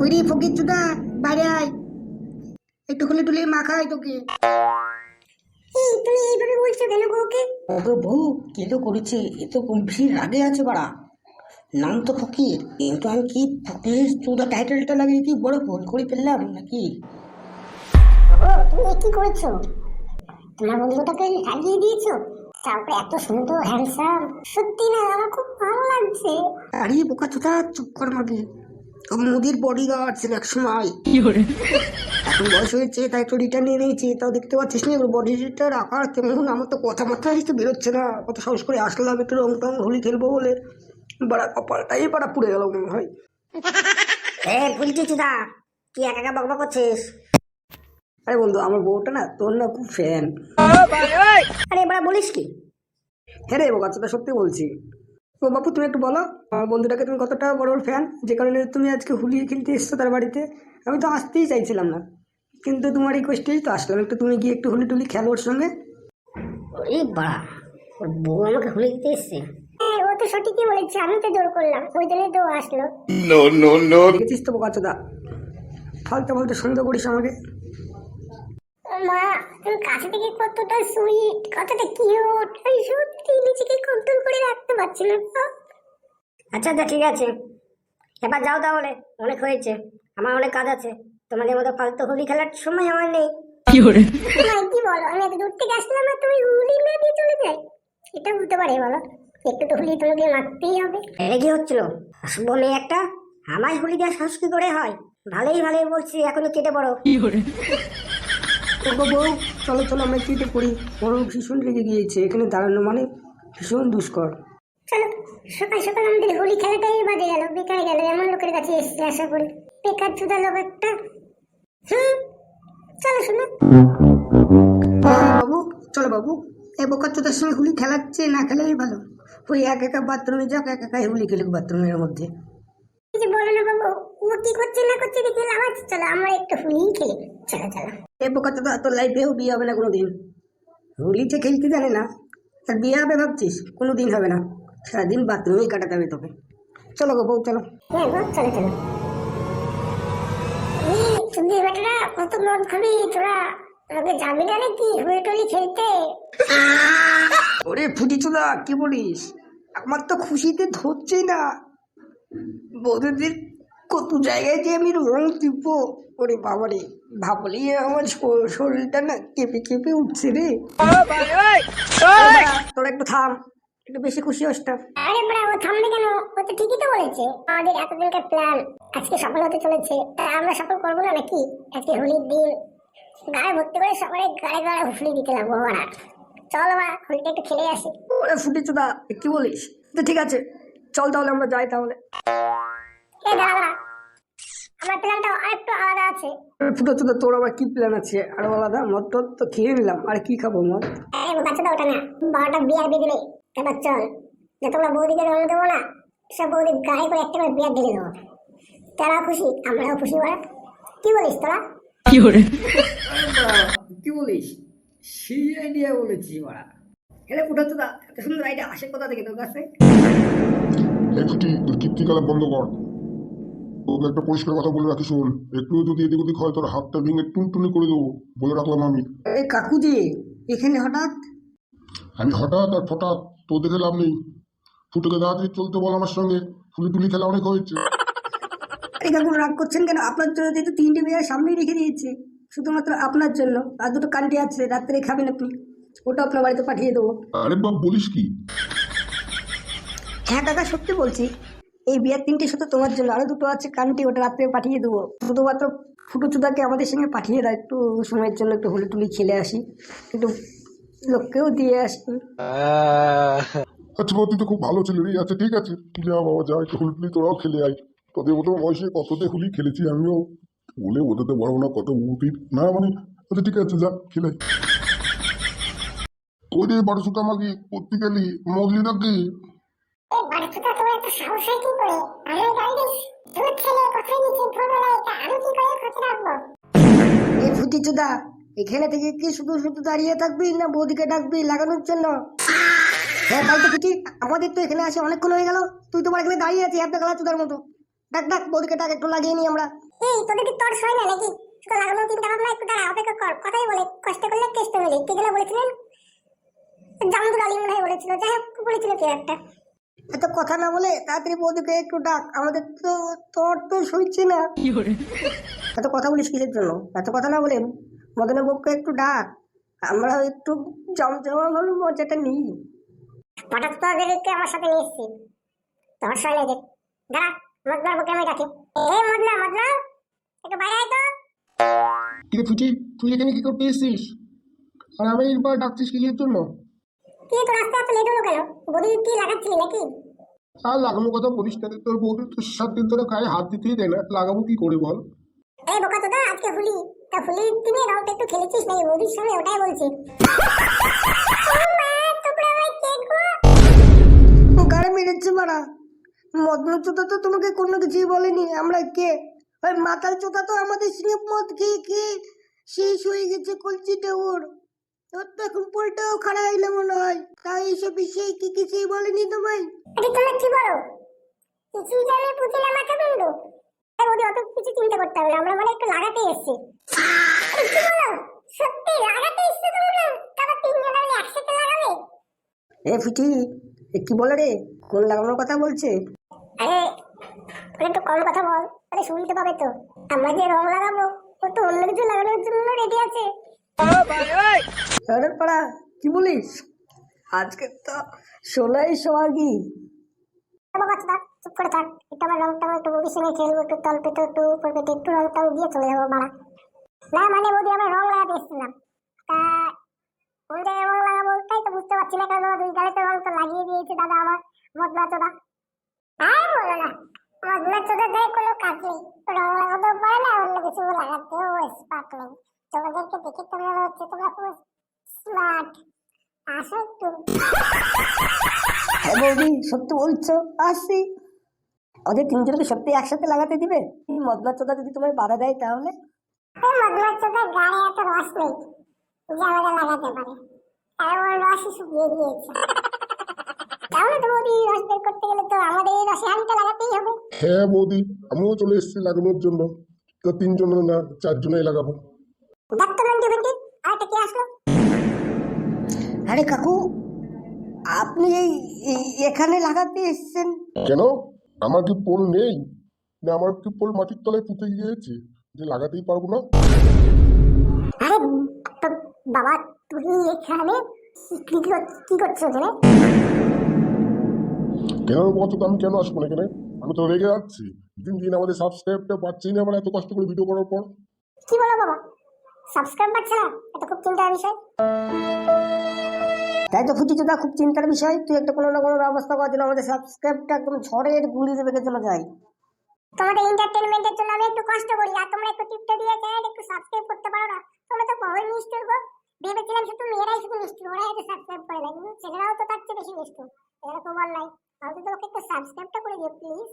কইরি ফকির চুদা বাইরে আয়। একটু খুলে টুলে মাখাই তোকে। এই তুমি এইভাবে বলছো কেন বউকে ওগো বউ কে তো করেছে? এ তো গম্ভীর রাগে আছে বাড়া। নাম তো ফকির। কিন্তু আমি কি ফকির চুদা টাইটেলটা লাগিয়ে কি বড় ভুল করে ফেললাম নাকি? ও তুমি কি করেছ? তোমার বন্ধুটাকে সাজিয়ে দিয়েছ? তারপরে এত সুন্দর হ্যান্ডসাম সত্যি না আমার খুব ভালো লাগছে। আরে বোকা চোদা চুপ কর মাগি। ও মোদির বডিগার্ড ছিল এক সময়। এখন বয়স হয়েছে তাই একটু রিটার্ন নিয়ে নিয়েছি তাও দেখতে পাচ্ছিস না? বডিটা রাখার কেমন আমার তো কথা মাত্রা কিছু বেরোচ্ছে না। কত সাহস করে আসলাম একটু রং টং হোলি খেলব বলে। বড়া কপালটাই বড়া পুড়ে গেল মনে হয়। এ ভুলছি চুদা কি একা একা বকবক করছিস? আরে বন্ধু আমার বউটা না তোর না খুব ফ্যান আরে এবার বলিস কি? হ্যাঁ রে বোকা সত্যি বলছি। ও বাপু তুমি একটু বলো। আমার বন্ধুটাকে তুমি কতটা বড় বড় ফ্যান যে কারণে তুমি আজকে হোলি খেলতে এসছো তার বাড়িতে। আমি তো আসতেই চাইছিলাম না। কিন্তু তোমার রিকোয়েস্টেই তো আসলাম। একটু তুমি গিয়ে একটু হুলি টুলি খেলো ওর সঙ্গে। ওরে বাড়া ওর বউ আমাকে দিতে এসছে? ও তো সঠিকই বলেছে। আমি তো জোর করলাম। ওই জন্যই তো আসলো। No, no. দেখেছিস তো বোকা চোদা ফালতে ফালতে সন্দেহ করিস আমাকে। মা তুমি কাছে থেকে কতটা সুইট কতটা কিউট আমি সত্যি নিজেকে কন্ট্রোল করে রাখতে পারছি না আচ্ছা আচ্ছা ঠিক আছে। এবার যাও তাহলে অনেক হয়েছে আমার অনেক কাজ আছে। তোমাদের মতো ফালতু হোলি খেলার সময় আমার নেই। কি বলো আমি এত দূর থেকে আসলাম আর তুমি হুলি মেরে দিয়ে চলে যাই? এটা হতে পারে বলো। একটু তো হুলি তোমাকে মারতেই হবে। এটা কি হচ্ছিল? আসব মেয়ে একটা আমার হুলি দেওয়া সাহস কি করে হয়? ভালোই ভালোই বলছি এখনও কেটে পড়ো। ও গো বউ চলো চলো আমরা কেটে পড়ি বড় ভীষণ রেগে গিয়েছে এখানে দাঁড়ানো মানে ভীষণ দুষ্কর। চলো সকাল সকাল আমাদের হোলি খেলাটাই বাজে গেল বেকার গেল এমন লোকের কাছে এসছে আশা করি। বেকার চুদা লোক একটা। হুম চলো শোনো। বাবু চলো বাবু। এই বোকা চোদার সঙ্গে হুলি খেলাচ্ছে না খেলেই ভালো। ওই এক একা বাথরুমে যাক এক একাই হোলি খেলুক বাথরুমের মধ্যে। কিছু বলো না বাবু ও কি করছে না করছে দেখে লাভ আছে? চলো আমরা একটু হুলি খেলি। চলো চলো। এ বোকা চোদা তোর লাইফেও বিয়ে হবে না কোনো দিন হুলিতে খেলতে জানে না তার বিয়ে হবে ভাবছিস? কোনো দিন হবে না। সারাদিন বাথরুমেই কাটাতে হবে তোকে। চলো গো বউ চলো। হ্যাঁ গো চলো চলো। এই তুমি বেটারা কত মদ খাবি? তোরা আমাকে যাবি না নাকি হুলি টুলি খেলতে? ওরে ফুটি চোদা কি বলিস? আমার তো খুশিতে ধরছেই না। বৌদিদের কত জায়গায় যে আমি রং দিব ওরে বাবারে ভাবলি আমার শো- শরীরটা না কেঁপে কেঁপে উঠছে রে। তোরা একটু থাম একটু বেশি খুশি হস না। আরে বড়া ও থামবে কেন? ও তো ঠিকই তো বলেছে। আমাদের এতদিনকার প্ল্যান আজকে সফল হতে চলেছে। আমরা সফল করব না নাকি? আজকে হোলির দিন। গায়ে ভর্তি করে সবাই গায়ে গায়ে হুফলি দিতে লাগবো ওরা চল বা হোলিটা একটু খেলে আসি। ওরে ফুটি চোদা কি বলিস? তো ঠিক আছে। চল তাহলে আমরা যাই তাহলে। এ দাদা আমার প্ল্যানটা আরেকটু আলাদা আছে। ফুটো তোর আবার কি প্ল্যান আছে? আরও আলাদা? মদ টদ তো খেয়ে নিলাম। আর কি খাব মদ? আরে বাচ্চা তো ওটা না। বারোটা বিয়ার দিয়ে দিলে এবার চল। যতগুলো বৌদিকে রং দেবো না সব গায়ে করে একটা করে বিয়ার ঢেলে দেবো। তারাও খুশি আমরাও খুশি ওরা কি বলিস তোরা? কি বলিস? সেই আইডিয়া বলেছি ওরা এত সুন্দর আইডিয়া আসে কোথা থেকে তোর কাছে। এই তোর কীর্তিকলাপ বন্ধ কর। তোকে একটা পরিষ্কার কথা বলে রাখি শোন। একটু যদি এদিক ওদিক হয় তোর হাতটা ভেঙে টুনটুনি করে দেবো বলে রাখলাম আমি। এই কাকু যে এখানে হঠাৎ? আমি হঠাৎ আর হঠাৎ তো দেখে লাভ নেই। ফুটুকে তাড়াতাড়ি চলতে বল আমার সঙ্গে ফুলি টুলি খেলা অনেক হয়েছে। এই কাকু রাগ করছেন কেন? আপনার জন্য যেহেতু তিনটে বিয়ার সামনেই রেখে দিয়েছি। শুধুমাত্র আপনার জন্য। আর দুটো কান্টি আছে রাত্রে খাবেন আপনি। ওটা আপনার বাড়িতে পাঠিয়ে দেবো। আরে বাপ বলিস কি? হ্যাঁ কাকা সত্যি বলছি। এই বিয়ার তিনটে শুধু তোমার জন্য, আরও দুটো আছে কান্টি ওটা রাত্রে পাঠিয়ে দেবো। শুধুমাত্র ফুটো চুদাকে আমাদের সঙ্গে পাঠিয়ে দাও, একটু সময়ের জন্য একটু হলি টুলি খেলে আসি। একটু লোককেও দিয়ে আসি। আচ্ছা তুই তো খুব ভালো ছেলে রে আচ্ছা ঠিক আছে। তুই যা বাবা, যা, একটু হুলি টুলি তোরাও খেলে আয়। তোদের মতো বয়সে কততে হুলি খেলেছি আমিও। বলে বোঝাতে পারব না, কত উঠির না মানে আচ্ছা ঠিক আছে, যা, খেলে। ওই রে বড় সুতা মাগি করতে গেলি মগলি নাকি? এই বাড়িটা তোমার একটা সাহস হয় কি করে? আমি গাড়ি দুধ ছেলে কোথায় নিচে ভোরবেলা এটা আমি কি করে খোঁজ রাখব এই ফুটি চুদা এখানে থেকে কি শুধু শুধু দাঁড়িয়ে থাকবি না বৌদিকে ডাকবি লাগানোর জন্য? হ্যাঁ তাই তো ফুটি আমাদের তো এখানে আসে অনেকক্ষণ হয়ে গেল। তুই তোমার এখানে দাঁড়িয়ে আছিস একটা গালা চুদার মতো। ডাক ডাক বৌদিকে ডাক একটু লাগিয়ে নি আমরা। এই তোদের কি তোর হয় না নাকি? শুধু লাগানো চিন্তা ভাবনা একটু দাঁড়া অপেক্ষা কর কথাই বলে কষ্ট করলে কেষ্ট মেলে কে যেন বলেছিলেন? জামদুল আলী মনে হয় বলেছিল যাই হোক বলেছিল কে একটা। এত কথা না বলে তাড়াতাড়ি বৌদিকে একটু ডাক। আমাদের তো তোর তো শুনছি না। এত কথা বলিস কিসের জন্য? এত কথা না বলে মদনের বউকে একটু ডাক। আমরা একটু জমজমা ভাবে মজাটা নিই। হঠাৎ তো ওদেরকে আমার সাথে নিয়ে এসেছি তোর সয় লাগে দাঁড়া মদনার বুকে আমি ডাকি। এ মদনা মদনা একটু বাইরে আয় তো। ঠিক আছে তুই এখানে কি করতে এসেছিস? আর আমি এরপর ডাকছিস কিসের জন্য? কি রাস্তা এত লেট হলো কেন? বডি কি লাগাচ্ছিলি নাকি? আর লাগানো কথা বলিস না তোর বউদের তো সাত দিন ধরে গায়ে হাত দিতেই দেয় না। লাগাবো কি করে বল? এই বোকা তোদা আজকে হোলি। তা হোলির দিনে রংটা একটু খেলেছিস নাকি? বৌদির সঙ্গে ওটাই বলছি। ও? গাড়ি মেরেছে মারা। মদন চোদা তো তোমাকে কোনো কিছুই বলেনি। আমরা কে? ওই মাতাল চোদা তো আমাদের সঙ্গে মদ খেয়ে খেয়ে শেষ হয়ে গেছে কলচিটা ওর। ওর তো এখন পোলটাও খারাপ হইলে মনে হয়। তাই এইসব বিষয়ে কি কিছুই বলেনি তোমায়? আরে তোমরা কি বলো? কিছুই জানে মাথা এই বৌদি অত কিছু চিন্তা করতে হবে আমরা মানে একটু লাগাতে এসেছি। কি বলো? সত্যি লাগাতে এসেছ তোমরা তারপর তিনজন মিলে একসাথে লাগাবে? এ ফিটি কি বলে রে? কোন লাগানোর কথা বলছে? আরে একটু কম কথা বল আরে শুনতে পাবে তো। আমরা যে রং লাগাবো ও তো অন্য কিছু লাগানোর জন্য রেডি আছে। আরে পাড়া কি বলিস? আজকে তো ষোলোই সোহাগী। বাবা বাচ্চা চুপ করে থাক। একটু আমার রংটা একটু বৌদির সঙ্গে খেলব একটু তল পেতে একটু উপর পেতে একটু রং টং দিয়ে চলে যাব মারা না মানে বৌদি, আমরা রং লাগাতে এসেছিলাম। তা কোন জায়গায় রং লাগাবো, তাই তো বুঝতে পারছি না কারণ আমার দুই গালে তো রং তো লাগিয়ে দিয়েছে দাদা আমার, মদনা চোদা। হ্যাঁ বলো না, মদনা চোদা দেয় কোনো কাজ নেই। রং লাগাতেও পারে না, অন্য কিছু লাগাতেও এক্সপার্ট নেই। তোমাদেরকে দেখে তো মনে হচ্ছে তোমরা খুব স্মার্ট আসো একটু। হ্যাঁ বৌদি সত্যি বলছো? আসছি ওদের তিনজনকে সত্যি একসাথে লাগাতে দিবে? এই মদনা চোদা যদি তোমায় বাধা দেয় তাহলে? মধুমাছিদের গায়ে এত রস নেই যে আমাদের লাগাতে পারে। আর ওর রসই শুকিয়ে দিয়েছে। তাহলে তো বৌদি রস বের করতে গেলে তো আমাদের এই রসে আনতে লাগাতেই হবে। হ্যাঁ বৌদি আমিও চলে এসেছি লাগানোর জন্য। তো তিনজন না চারজনেই লাগাবো। ডাক্তার ভেন্টি আর কে আসলো? আরে কাকু আপনি এই এই- এখানে লাগাতে এসেছেন। কেন? আমার কি পোল নেই? না আমার কি পোল মাটির তলায় পুঁতে গিয়েছে? যে লাগাতেই পারব না। আরে তো বাবা তুমি এখানে কি কি- কি করছ এখানে? কেন বলতো আমি কেন আসব না এখানে? আমি তো রেগে যাচ্ছি। দিন দিন আমাদের সাবস্ক্রাইবটা পাচ্ছি না আমার এত কষ্ট করে ভিডিও করার পর। কি বলো বাবা? সাবস্ক্রাইব পাচ্ছে না? এটা খুব চিন্তার বিষয়। তাই তো ফুটি চোদা খুব চিন্তার বিষয়। তুই একটা কোনো না কোনো ব্যবস্থা করার জন্য আমাদের সাবস্ক্রাইবটা একদম ঝড়ের গুলি দেবে যেন যায়। তোমাদের এন্টারটেনমেন্টের জন্য আমি একটু কষ্ট করি আর তোমরা একটু টিপটা দিয়ে চ্যানেল একটু সাবস্ক্রাইব করতে পারো না তোমরা তো বড়ই নিষ্ঠুর গো? ভেবেছিলাম শুধু মেয়েরাই শুধু নিষ্ঠুর ওরা একটু সাবস্ক্রাইব করে না কিন্তু ছেলেরাও তো তার চেয়ে বেশি নিষ্ঠুর। এটা খুব অন্যায় তাহলে তোমাকে একটু সাবস্ক্রাইবটা করে দিও প্লিজ